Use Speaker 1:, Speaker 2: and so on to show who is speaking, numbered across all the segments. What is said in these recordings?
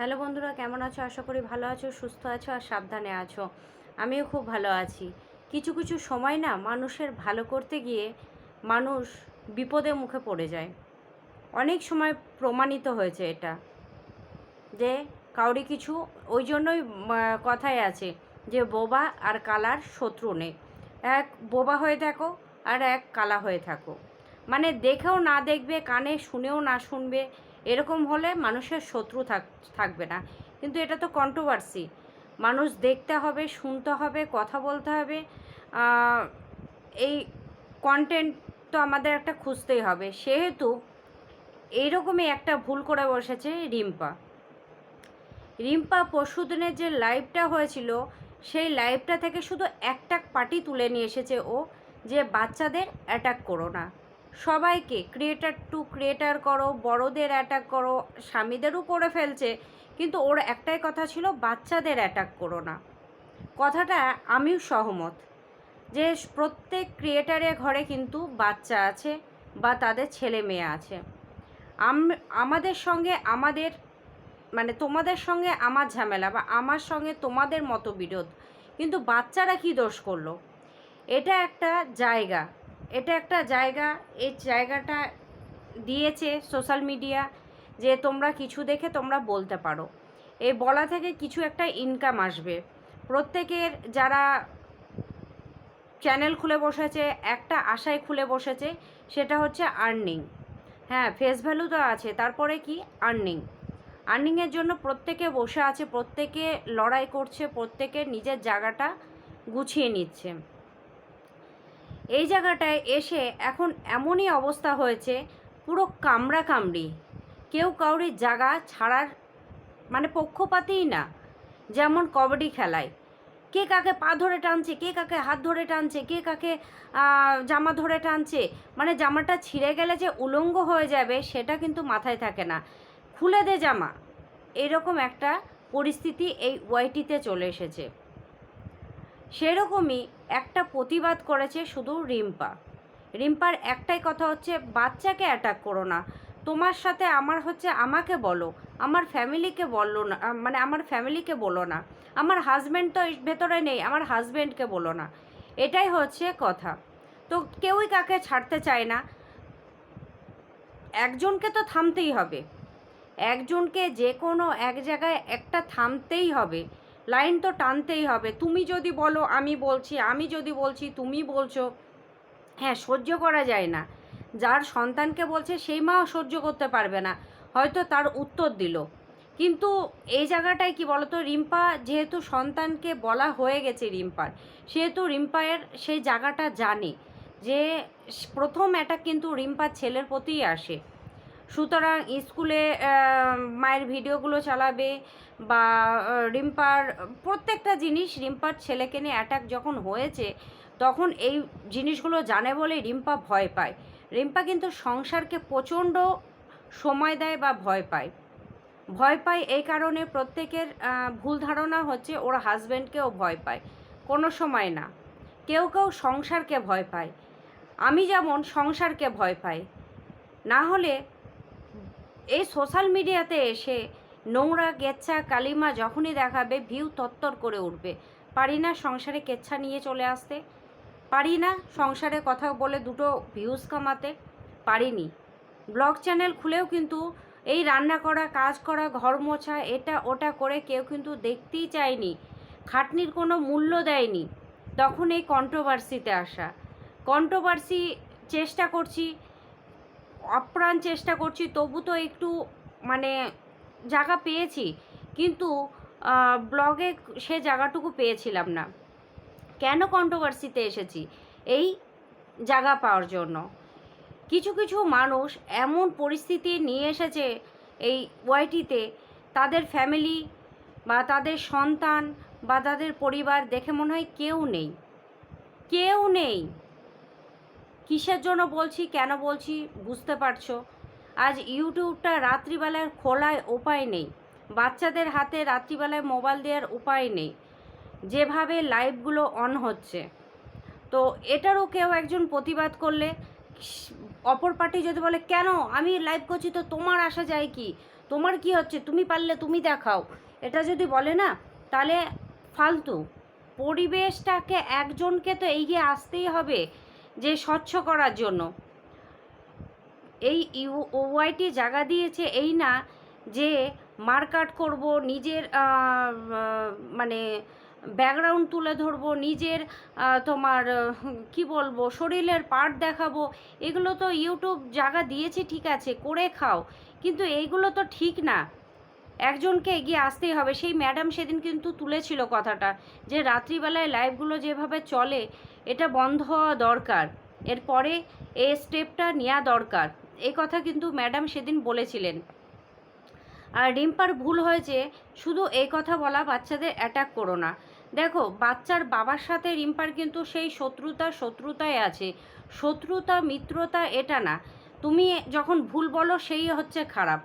Speaker 1: Hello বন্ধুরা, কেমন আছো? আশা করি ভালো আছো, সুস্থ আছো আর সাবধানে আছো। আমিও খুব ভালো আছি। কিছু কিছু সময় না মানুষের ভালো করতে গিয়ে মানুষ বিপদে মুখে পড়ে যায়। অনেক সময় প্রমাণিত হয়েছে এটা। যে কাউরি কিছু, ওই জন্যই কথায় আছে যে বোবা আর কালার শত্রু নেই। এক বোবা হয়ে থাকো আর এক কালা হয়ে থাকো। মানে দেখেও না দেখবে, কানে শুনেও না শুনবে এরকম হলে মানুষের শত্রু থাক, থাকবে না। কিন্তু এটা তো কন্ট্রোভার্সি মানুষ দেখতে হবে, শুনতে হবে, কথা বলতে হবে। এই কন্টেন্ট তো আমাদের একটা খুঁজতেই হবে। সেহেতু এইরকমই একটা ভুল করে বসেছে রিম্পা। রিম্পা পরশুদিনের যে লাইভটা হয়েছিল, সেই লাইভটা থেকে শুধু একটা পার্টি তুলে নিয়ে এসেছে ও, যে বাচ্চাদের অ্যাটাক করো না। সবাইকে ক্রিয়েটার টু ক্রিয়েটার করো, বড়দের অ্যাটাক করো, স্বামীদেরও করে ফেলছে, কিন্তু ওর একটাই কথা ছিল, বাচ্চাদের অ্যাটাক করো না। কথাটা আমিও সহমত যে প্রত্যেক ক্রিয়েটারের ঘরে কিন্তু বাচ্চা আছে বা তাদের ছেলে মেয়ে আছে। আম- আমাদের সঙ্গে আমাদের মানে তোমাদের সঙ্গে আমার ঝামেলা বা আমার সঙ্গে তোমাদের মতো বিরোধ কিন্তু বাচ্চারা কি দোষ করল? এটা একটা জায়গা। এটা একটা জায়গা, এই জায়গাটা দিয়েছে সোশ্যাল মিডিয়া যে তোমরা কিছু দেখে তোমরা বলতে পারো। এই বলা থেকে কিছু একটা ইনকাম আসবে। প্রত্যেকের যারা চ্যানেল খুলে বসেছে, একটা আশায় খুলে বসেছে, সেটা হচ্ছে আর্নিং হ্যাঁ ফেস ভ্যালু তো আছে, তারপরে কি? আর্নিং আর্নিংয়ের জন্য প্রত্যেকে বসে আছে, প্রত্যেকে লড়াই করছে, প্রত্যেকে নিজের জায়গাটা গুছিয়ে নিচ্ছে। এই জায়গাটায় এসে এখন এমনই অবস্থা হয়েছে, পুরো কামড়া কামড়ি কেউ কাউরির জায়গা ছাড়ার মানে পক্ষপাতেই না, যেমন কবাডি খেলায়। কে কাকে পা ধরে টানছে, কে কাকে হাত ধরে টানছে, কে কাকে জামা ধরে টানছে মানে জামাটা ছিঁড়ে গেলে যে উলঙ্গ হয়ে যাবে সেটা কিন্তু মাথায় থাকে না। খুলে দে জামা। এরকম একটা পরিস্থিতি এই ওয়াইটিতে চলে এসেছে। সেরকমই একটা প্রতিবাদ করেছে শুধু রিম্পা। রিম্পার একটাই কথা হচ্ছে, বাচ্চাকে অ্যাটাক করো না। তোমার সাথে আমার হচ্ছে আমাকে বলো, আমার ফ্যামিলিকে বলল না মানে আমার ফ্যামিলিকে বলো না। আমার হাজব্যান্ড তো ভেতরে নেই, আমার হাজব্যান্ডকে বলো না। এটাই হচ্ছে কথা। তো কেউই কাকে ছাড়তে চায় না। একজনকে তো থামতেই হবে। একজনকে যে কোনো এক জায়গায় একটা থামতেই হবে। লাইন তো টানতেই হবে। তুমি যদি বলো, আমি বলছি, আমি যদি বলছি, তুমি বলছো হ্যাঁ সহ্য করা যায় না। যার সন্তানকে বলছে, সেই মাও সহ্য করতে পারবে না। হয়তো তার উত্তর দিল। কিন্তু এই জায়গাটায় কি বলতো, রিম্পা যেহেতু সন্তানকে বলা হয়ে গেছে রিম্পার, সেহেতু রিম্পায়ের সেই জায়গাটা জানে যে প্রথম অ্যাটাক কিন্তু রিম্পার ছেলের প্রতিই আসে। সুতরাং স্কুলে মায়ের ভিডিওগুলো চালাবে বা রিম্পার, প্রত্যেকটা জিনিস রিম্পার ছেলেকে নিয়ে অ্যাটাক যখন হয়েছে, তখন এই জিনিসগুলো জানে বলে রিম্পা ভয় পায়। রিম্পা কিন্তু সংসারকে প্রচণ্ড সময় দেয় বা ভয় পায়। ভয় পায় এই কারণে প্রত্যেকের ভুল ধারণা হচ্ছে ওর হাজব্যান্ডকেও ভয় পায়। কোনো সময় না। কেউ কেউ সংসারকে ভয় পায়। আমি যেমন সংসারকে ভয় পাই। না হলে এই সোশ্যাল মিডিয়াতে এসে নোংরা গেচ্ছা কালিমা যখনই দেখাবে, ভিউ তত্তর করে উঠবে। পারি না সংসারে কেচ্ছা নিয়ে চলে আসতে। পারি না সংসারে কথা বলে দুটো ভিউজ কামাতে। পারিনি। ব্লগ চ্যানেল খুলেও কিন্তু এই রান্না করা, কাজ করা, ঘর মোছা, এটা ওটা করে কেউ কিন্তু দেখতেই চায়নি। খাটনির কোনো মূল্য দেয়নি। তখন এই কন্ট্রোভার্সিতে আসা। কন্ট্রোভার্সি চেষ্টা করছি আপ্রাণ চেষ্টা করছি, তবু তো একটু মানে জায়গা পেয়েছি। কিন্তু ব্লগে সে জায়গাটুকু পেয়েছিলাম না। কেন কন্ট্রোভার্সিতে এসেছি? এই জায়গা পাওয়ার জন্য। কিছু কিছু মানুষ এমন পরিস্থিতি নিয়ে এসেছে এই ওয়াইটিতে তাদের ফ্যামিলি বা তাদের সন্তান বা তাদের পরিবার দেখে মনে হয় কেউ নেই। কেউ নেই। কিসের জন্য বলছি, কেন বলছি বুঝতে পারছ? আজ ইউটিউবটা রাত্রিবেলার খোলায় উপায় নেই। বাচ্চাদের হাতে রাত্রিবেলায় মোবাইল দেওয়ার উপায় নেই। যেভাবে লাইভগুলো অন হচ্ছে। তো এটারও কেউ একজন প্রতিবাদ করলে, অপর পার্টি যদি বলে, কেন? আমি লাইভ করছি তো তোমার আসা যায় কি? তোমার কি হচ্ছে? তুমি পারলে তুমি দেখাও। এটা যদি বলে না, তাহলে ফালতু। পরিবেশটাকে একজনকে তো এগিয়ে আসতেই হবে। যে স্বচ্ছ করার জন্য। এই ওয়াইটি জায়গা দিয়েছে এই না যে মারকাট করব, নিজের মানে ব্যাকগ্রাউন্ড তুলে ধরবো, নিজের তোমার কি বলব, শরীরের পার্ট দেখাবো, এগুলো তো ইউটিউব জায়গা দিয়েছে, ঠিক আছে, করে খাও। কিন্তু এইগুলো তো ঠিক না। একজনকে এগিয়ে আসতেই হবে। সেই ম্যাডাম সেদিন কিন্তু তুলেছিল কথাটা যে, রাত্রিবেলায় লাইভগুলো যেভাবে চলে এটা বন্ধ হওয়া দরকার। এরপরে এই স্টেপটা নেওয়া দরকার। এই কথা কিন্তু ম্যাডাম সেদিন বলেছিলেন। আর রিম্পার ভুল হয়েছে শুধু এই কথা বলা বাচ্চাদের অ্যাটাক করো না। দেখো, বাচ্চার বাবার সাথে রিম্পার কিন্তু সেই শত্রুতা শত্রুতায় আছে। শত্রুতা, মিত্রতা এটা না। তুমি যখন ভুল বলো, সেই হচ্ছে খারাপ।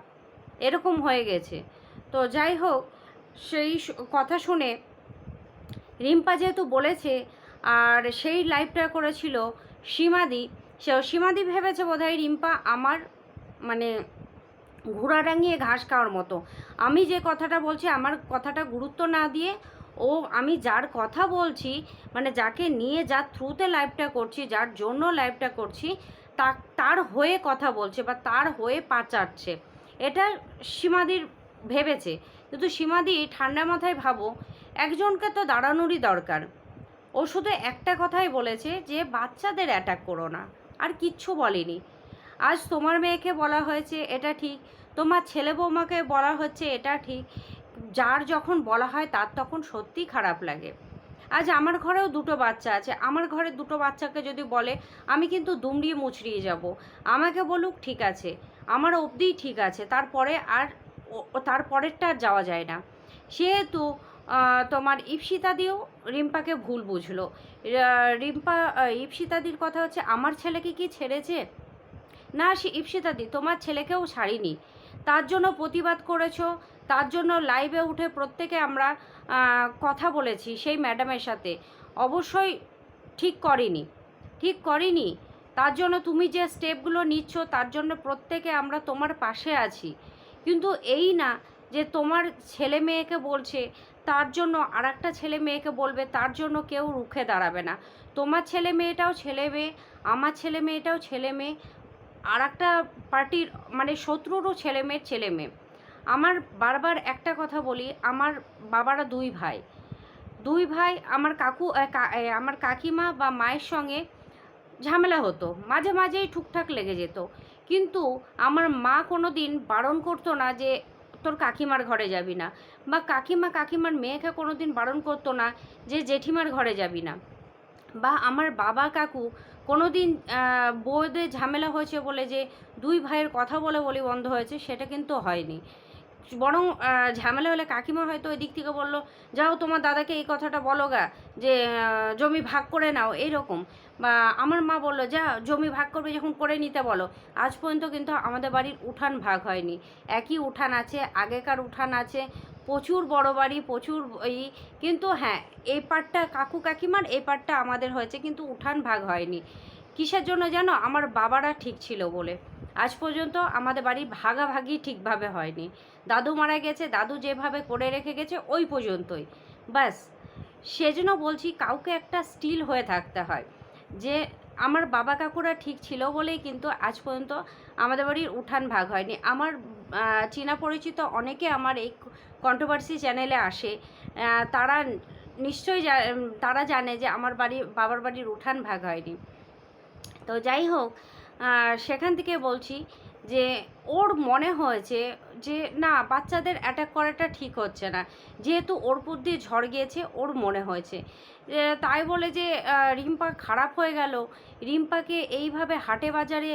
Speaker 1: এরকম হয়ে গেছে। তো যাই হোক, সেই কথা শুনে রিম্পা যেহেতু বলেছে আর সেই লাইভটা করেছিল সীমাদি। সে সীমাদি ভেবেছে বোধহয় রিম্পা আমার মানে ঘোড়া ডাঙিয়ে ঘাস খাওয়ার মতো। আমি যে কথাটা বলছি, আমার কথাটা গুরুত্ব না দিয়ে ও, আমি যার কথা বলছি মানে যাকে নিয়ে যার থ্রুতে লাইভটা করছি, যার জন্য লাইভটা করছি, তা, তার হয়ে কথা বলছে বা তার হয়ে পা চাটছে এটা সীমাদির ভেবেছে। কিন্তু সীমাদি ঠান্ডা মাথায় ভাবো, একজনকে তো দাঁড়ানোরই দরকার। ও শুধু একটা কথাই বলেছে যে, বাচ্চাদের অ্যাটাক করো না। আর কিচ্ছু বলেনি। আজ তোমার মেয়েকে বলা হয়েছে, এটা ঠিক। তোমার ছেলে বৌমাকে বলা হচ্ছে, এটা ঠিক। যার যখন বলা হয়, তার তখন সত্যি খারাপ লাগে। আজ আমার ঘরেও দুটো বাচ্চা আছে। আমার ঘরে দুটো বাচ্চাকে যদি বলে, আমি কিন্তু দুমড়িয়ে মুচড়িয়ে যাব। আমাকে বলুক, ঠিক আছে। আমার অবধিই ঠিক আছে। তারপরে আর তারপরেরটা আর যাওয়া যায় না। সেহেতু তোমার ইপসিতাদিও রিম্পাকে ভুল বুঝলো। রিম্পা ইপসিতাদির কথা হচ্ছে, আমার ছেলেকে কি ছেড়েছে? না, সে ইপসিতাদি তোমার ছেলেকেও ছাড়িনি। তার জন্য প্রতিবাদ করেছ, তার জন্য লাইভে উঠে প্রত্যেকে আমরা কথা বলেছি সেই ম্যাডামের সাথে। অবশ্যই ঠিক করিনি। ঠিক করিনি? তার জন্য তুমি যে স্টেপগুলো নিচ্ছ, তার জন্য প্রত্যেকে আমরা তোমার পাশে আছি। কিন্তু এই না যে তোমার ছেলে মেয়েকে বলছে তার জন্য আর একটা ছেলে মেয়েকে বলবে, তার জন্য কেউ রুখে দাঁড়াবে না। তোমার ছেলে মেয়েটাও ছেলে মেয়ে, আমার ছেলে মেয়েটাও ছেলে মেয়ে আর একটা পার্টির মানে শত্রুরও ছেলে মেয়ের ছেলে মেয়ে। আমার বারবার একটা কথা বলি, আমার বাবারা দুই ভাই। দুই ভাই আমার কাকু আমার কাকিমা বা মায়ের সঙ্গে ঝামেলা হতো, মাঝে মাঝেই টুকটাক লেগে যেত। কিন্তু আমার মা কোনো দিন বারণ করতো না যে তোর কাকিমার ঘরে যাবি না। বা কাকিমা কাকিমার মেয়েকে কোনো দিন বারণ করতো না যে জেঠিমার ঘরে যাবি না। বা আমার বাবা কাকু কোনো দিন বউদের ঝামেলা হয়েছে বলে যে দুই ভাইয়ের কথা বলে বলি বন্ধ হয়েছে, সেটা কিন্তু হয়নি। বরং ঝামেলা হলে কাকিমা হয়তো ওই দিক থেকে বলল, যাও তোমার দাদাকে এই কথাটা বলো গা, যে জমি ভাগ করে নাও। এইরকম। বা আমার মা বলল, যা, জমি ভাগ করবে যখন করে নিতে বলো। আজ পর্যন্ত কিন্তু আমাদের বাড়ির উঠান ভাগ হয়নি। একই উঠান আছে, আগেকার উঠান আছে, প্রচুর বড় বাড়ি, প্রচুর এই কিন্তু হ্যাঁ এই পার্টটা কাকু কাকিমার এই পার্টটা আমাদের হয়েছে, কিন্তু উঠান ভাগ হয়নি। কিসের জন্য জানো আমার বাবারা ঠিক ছিল বলে? আজ পর্যন্ত আমাদের বাড়ি ভাগাভাগি ঠিকভাবে হয়নি। দাদু মারা গেছে, দাদু যেভাবে করে রেখে গেছে, ওই পর্যন্তই। ব্যাস, সেজন্য বলছি কাউকে একটা স্টিল হয়ে থাকতে হয়। যে আমার বাবা কাকুরা ঠিক ছিল বলেই কিন্তু আজ পর্যন্ত আমাদের বাড়ির উঠান ভাগ হয়নি। আমার চীনা পরিচিত অনেকে আমার এই কন্ট্রোভার্সি চ্যানেলে আসে। তারা নিশ্চয়ই তারা জানে যে আমার বাড়ি, বাবার বাড়ির উঠান ভাগ হয়নি। তো যাই হোক সেখান থেকে বলছি যে ওর মনে হয়েছে যে না, বাচ্চাদের অ্যাটাক করাটা ঠিক হচ্ছে না। যেহেতু ওর দিয়ে ঝড় গিয়েছে, ওর মনে হয়েছে। তাই বলে যে রিম্পা খারাপ হয়ে গেল। রিম্পাকে এইভাবে হাটে বাজারে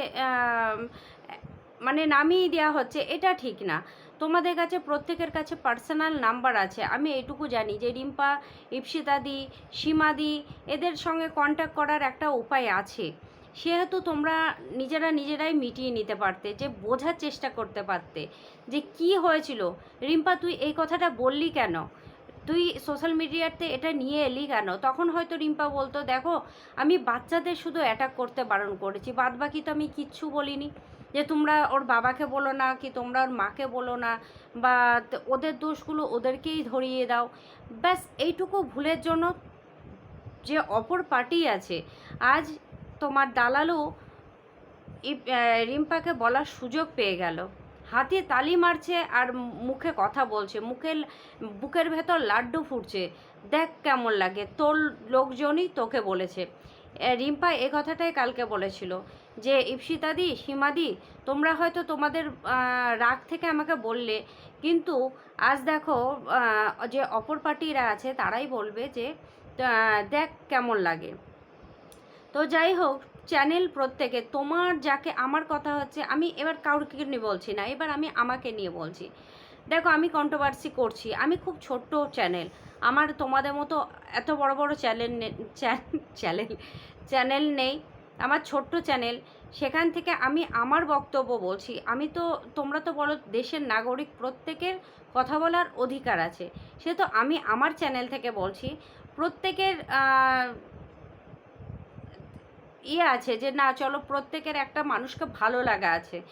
Speaker 1: মানে নামিয়ে দেওয়া হচ্ছে, এটা ঠিক না। তোমাদের কাছে, প্রত্যেকের কাছে পার্সোনাল নাম্বার আছে। আমি এটুকু জানি যে, রিম্পা ইপসিতাদি সীমাদি এদের সঙ্গে কন্ট্যাক্ট করার একটা উপায় আছে। সেহেতু তোমরা নিজেরা নিজেরাই মিটিয়ে নিতে পারতে, যে বোঝার চেষ্টা করতে পারতে, যে কি হয়েছিল। রিম্পা, তুই এই কথাটা বললি কেন? তুই সোশ্যাল মিডিয়াতে এটা নিয়ে এলি কেন? তখন হয়তো রিম্পা বলতো, দেখো, আমি বাচ্চাদের শুধু অ্যাটাক করতে বারণ করেছি বাদ বাকি তো আমি কিচ্ছু বলিনি। যে তোমরা ওর বাবাকে বলো না, কি তোমরা ওর মাকে বলো না, বা ওদের দোষগুলো ওদেরকেই ধরিয়ে দাও। ব্যাস, এইটুকু ভুলের জন্য যে অপর পার্টি আছে, আজ তোমার দালালও রিম্পাকে বলার সুযোগ পেয়ে গেল। হাতে তালি মারছে আর মুখে কথা বলছে। মুখে বুকের ভেতর লাড্ডু ফুটছে। দেখ কেমন লাগে, তোর লোকজনই তোকে বলেছে। রিম্পা এ কথাটাই কালকে বলেছিল যে, ইপসিতাদি, সীমাদি, তোমরা হয়তো তোমাদের রাগ থেকে আমাকে বললে, কিন্তু আজ দেখো যে অপর পার্টিরা আছে, তারাই বলবে যে দেখ কেমন লাগে। তো যাই হোক চ্যানেল প্রত্যেকে, তোমার যাকে আমার কথা হচ্ছে, আমি এবার কাউকে নিয়ে বলছি না, এবার আমি আমাকে নিয়ে বলছি। দেখো, আমি কন্ট্রোভার্সি করছি, আমি খুব ছোট্ট চ্যানেল আমার তোমাদের মতো এত বড় বড় চ্যানেল চ্যানেল চ্যানেল নেই, আমার ছোট্ট চ্যানেল সেখান থেকে আমি আমার বক্তব্য বলছি, আমি তো, তোমরা তো বলো দেশের নাগরিক, প্রত্যেকের কথা বলার অধিকার আছে, সে তো আমি আমার চ্যানেল থেকে বলছি, প্রত্যেকের ইয়ে আছে যে, না, চলো প্রত্যেকের একটা মানুষকে ভালো লাগা আছে।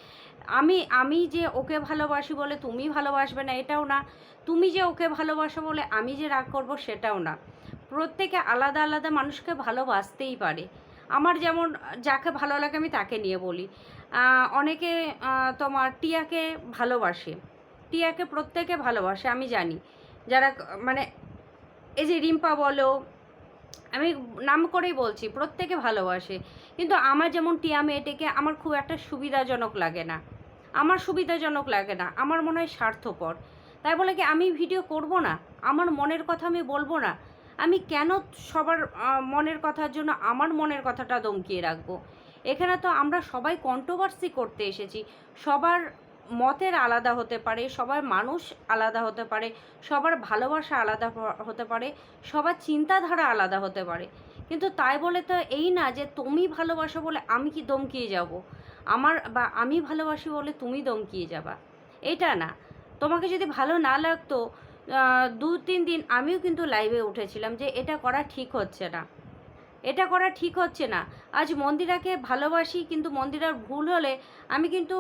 Speaker 1: আমি আমি যে ওকে ভালোবাসি বলে তুমি ভালোবাসবে না, এটাও না। তুমি যে ওকে ভালোবাসো বলে আমি যে রাগ করব, সেটাও না। প্রত্যেকে আলাদা আলাদা মানুষকে ভালোবাসতেই পারে। আমার যেমন, যাকে ভালো লাগে আমি তাকে নিয়ে বলি। অনেকে তোমার টিয়াকে ভালোবাসে। টিয়াকে প্রত্যেকে ভালোবাসে, আমি জানি। যারা মানে এই যে রিম্পা বলো আমি নাম করেই বলছি, প্রত্যেকে ভালোবাসে। কিন্তু আমার যেমন টিয়া মেয়েটিকে আমার খুব একটা সুবিধাজনক লাগে না। আমার সুবিধাজনক লাগে না, আমার মনে হয় স্বার্থপর। তাই বলে কি, আমি ভিডিও করব না? আমার মনের কথা আমি বলব না? আমি কেন সবার মনের কথার জন্য আমার মনের কথাটা দমকিয়ে রাখব? এখানে তো আমরা সবাই কন্ট্রোভার্সি করতে এসেছি। সবার মতের আলাদা হতে পারে, সবার মানুষ আলাদা হতে পারে, সবার ভালোবাসা আলাদা হতে পারে, সবার চিন্তাধারা আলাদা হতে পারে। কিন্তু তাই বলে তো এই না যে তুমি ভালোবাসো বলে আমি কি দমকিয়ে যাব? আমার বা আমি ভালোবাসি বলে তুমি দমকিয়ে যাবা। এটা না। তোমাকে যদি ভালো না লাগতো দু, তিন দিন আমিও কিন্তু লাইভে উঠেছিলাম যে এটা করা ঠিক হচ্ছে না। এটা করা ঠিক হচ্ছে না। আজ মন্দিরাকে ভালোবাসি কিন্তু মন্দিরার ভুল হলে আমি কিন্তু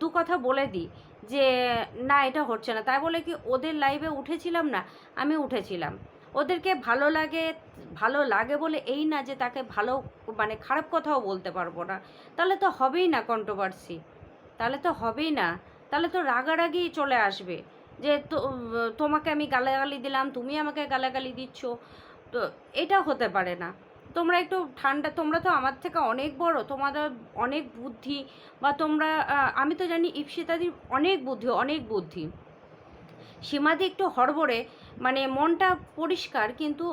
Speaker 1: দু কথা বলে দিই যে, না, এটা হচ্ছে না। তাই বলে কি, ওদের লাইভে উঠেছিলাম না, আমি উঠেছিলাম। ওদেরকে ভালো লাগে ভালো লাগে বলে এই না যে, তাকে ভালো মানে খারাপ কথাও বলতে পারব না। তাহলে তো হবেই না কন্ট্রোভার্সি তাহলে তো হবেই না। তাহলে তো রাগারাগি চলে আসবে যে, তো, তোমাকে আমি গালাগালি দিলাম, তুমি আমাকে গালাগালি দিচ্ছ। তো এটা হতে পারে না। তোমরা একটু ঠান্ডা, তোমরা তো আমার থেকে অনেক বড়, তোমাদের অনেক বুদ্ধি বা তোমরা আমি তো জানি ইপসিতাদির অনেক বুদ্ধি অনেক বুদ্ধি। সীমাদি একটু হড়বড়ে মানে মনটা পরিষ্কার, কিন্তু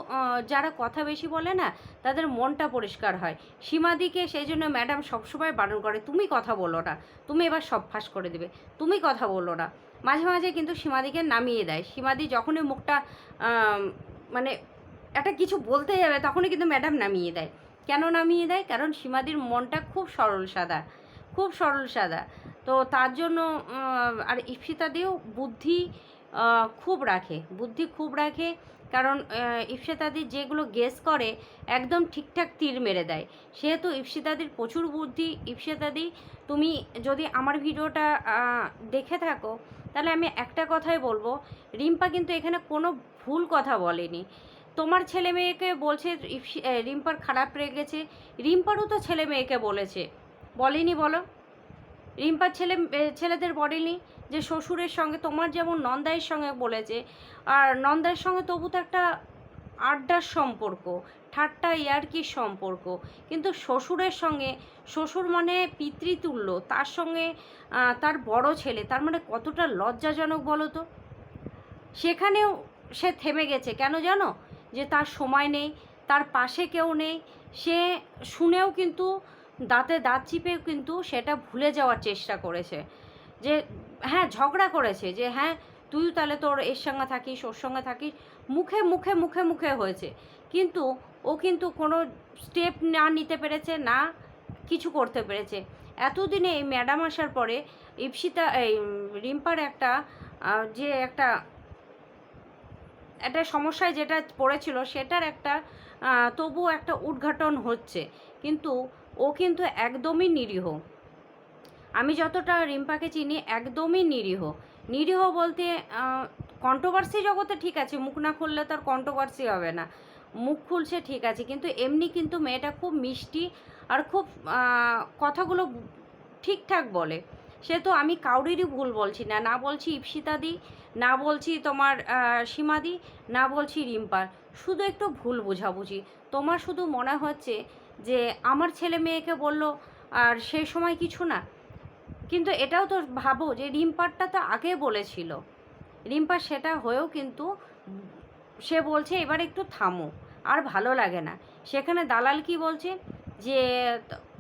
Speaker 1: যারা কথা বেশি বলে না, তাদের মনটা পরিষ্কার হয়। সীমাদিকে সেই জন্য ম্যাডাম সবসময় বারণ করে, তুমি কথা বলো না, তুমি এবার সব ফাঁস করে দেবে, তুমি কথা বলো না। মাঝে মাঝে কিন্তু সীমাদিকে নামিয়ে দেয়। সীমাদি যখনই মুখটা মানে একটা কিছু বলতে যাবে তখনই কিন্তু ম্যাডাম নামিয়ে দেয়। কেন নামিয়ে দেয়? কারণ সীমাদির মনটা খুব সরল সাদা, খুব সরল সাদা। তো তার জন্য আর ইপসিতাদিও বুদ্ধি খুব রাখে, বুদ্ধি খুব রাখে। কারণ ইফসিতাদি যেগুলো গেস করে, একদম ঠিকঠাক তীর মেরে দেয়। সেহেতু ইপসিতাদির প্রচুর বুদ্ধি। ইপসিতাদি তুমি যদি আমার ভিডিওটা দেখে থাকো, তাহলে আমি একটা কথাই বলব। রিম্পা কিন্তু এখানে কোনো ভুল কথা বলেনি। তোমার ছেলে মেয়েকে বলছে রিম্পার খারাপ লেগেছে রিম্পারও তো ছেলে মেয়েকে বলেছে। বলেনি বলো? রিম্পার ছেলে ছেলেদের বলেনি যে শ্বশুরের সঙ্গে, তোমার যেমন নন্দাইয়ের সঙ্গে বলেছে, আর নন্দাইয়ের সঙ্গে তবু তো একটা আড্ডার সম্পর্ক, ঠাট্টা ইয়ার্কির সম্পর্ক। কিন্তু শ্বশুরের সঙ্গে, শ্বশুর মানে পিতৃতুল্য, তার সঙ্গে তার বড় ছেলে, তার মানে কতটা লজ্জাজনক বলো তো? সেখানেও সে থেমে গেছে। কেন জানো? যে তার সময় নেই, তার পাশে কেউ নেই, সে শুনেও কিন্তু দাঁতে দাঁত চিপেও কিন্তু সেটা ভুলে যাওয়ার চেষ্টা করেছে। যে হ্যাঁ ঝগড়া করেছে যে হ্যাঁ তুইও তাহলে তোর এর সঙ্গে থাকিস, ওর সঙ্গে থাকিস, মুখে মুখে মুখে মুখে হয়েছে। কিন্তু ও কিন্তু কোনো স্টেপ না নিতে পেরেছে, না কিছু করতে পেরেছে। এতদিনে এই ম্যাডাম আসার পরে ইপসিতা, এই রিম্পার একটা যে একটা একটা সমস্যায় যেটা পড়েছিল সেটার একটা তবুও একটা উদ্ঘাটন হচ্ছে। কিন্তু ও কিন্তু একদমই নিরীহ। আমি যতটা রিম্পাকে চিনি, একদমই নিরীহ। নিরীহ বলতে কন্ট্রোভার্সি জগতে ঠিক আছে, মুখ না খুললে তার কন্ট্রোভার্সি হবে না। মুখ খুলছে ঠিক আছে, কিন্তু এমনি কিন্তু মেয়েটা খুব মিষ্টি আর খুব কথাগুলো ঠিকঠাক বলে। সে তো আমি কাউরিরই ভুল বলছি না। না বলছি ইপসিতাদি, না বলছি তোমার সীমাদি, না বলছি রিম্পার শুধু একটু ভুল বোঝাবুঝি। তোমার শুধু মনে হচ্ছে যে আমার ছেলে মেয়েকে বলল, আর সেই সময় কিছু না। কিন্তু এটাও তো ভাবো যে রিম্পারটা তো আগে বলেছিল। রিম্পার সেটা হয়েও কিন্তু সে বলছে, এবার একটু থামো, আর ভালো লাগে না। সেখানে দালাল কি বলছে? যে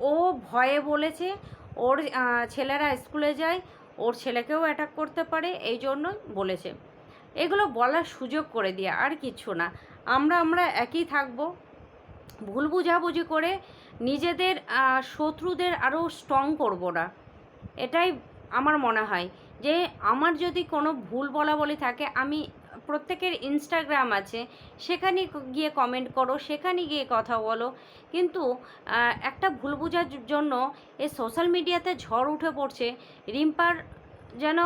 Speaker 1: ও ভয়ে বলেছে ওর ছেলেরা স্কুলে যায়, ওর ছেলেকেও অ্যাটাক করতে পারে, এই জন্যই বলেছে। এগুলো বলার সুযোগ করে দিয়ে আর কিছু না। আমরা আমরা একই থাকব। ভুল বুঝাবুঝি করে নিজেদের শত্রুদের আরও স্ট্রং করব না। এটাই আমার মনে হয় যে, আমার যদি কোনো ভুল বলা বলে থাকে, আমি প্রত্যেকের ইনস্টাগ্রাম আছে। সেখানে গিয়ে কমেন্ট করো, সেখানে গিয়ে কথা বলো। কিন্তু একটা ভুল বোঝার জন্য এই সোশ্যাল মিডিয়াতে ঝড় উঠে পড়ছে। রিম্পার যেন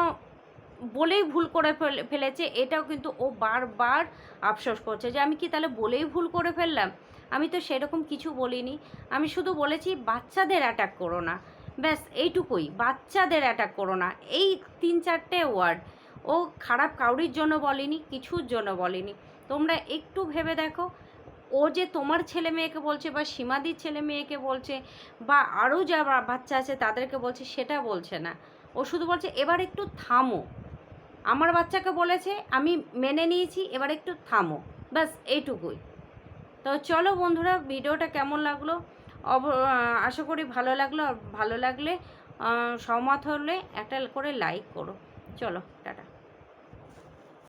Speaker 1: বলেই ভুল করে ফেলে- ফেলেছে, এটাও কিন্তু ও বারবার আফসোস করছে যে, আমি কি তাহলে বলেই ভুল করে ফেললাম? আমি তো সেরকম কিছু বলিনি। আমি শুধু বলেছি, বাচ্চাদের অ্যাটাক করো না। ব্যাস, এইটুকুই। বাচ্চাদের অ্যাটাক করো না। এই তিন চারটে ওয়ার্ড ও খারাপ কাউরির জন্য বলেনি কিছুর জন্য বলেনি। তোমরা একটু ভেবে দেখো ও যে তোমার ছেলে মেয়েকে বলছে বা সীমাদির ছেলে মেয়েকে বলছে বা আরও যা বাচ্চা আছে তাদেরকে বলছে সেটা বলছে না। ও শুধু বলছে এবার একটু থামো। আমার বাচ্চাকে বলেছে আমি মেনে নিয়েছি এবার একটু থামো। ব্যাস এইটুকুই। তো চলো বন্ধুরা ভিডিওটা কেমন লাগল? অব আশা করি ভালো লাগল। ভালো লাগলে আহ, সহমত হলে একটা করে লাইক করো। চলো টাটা।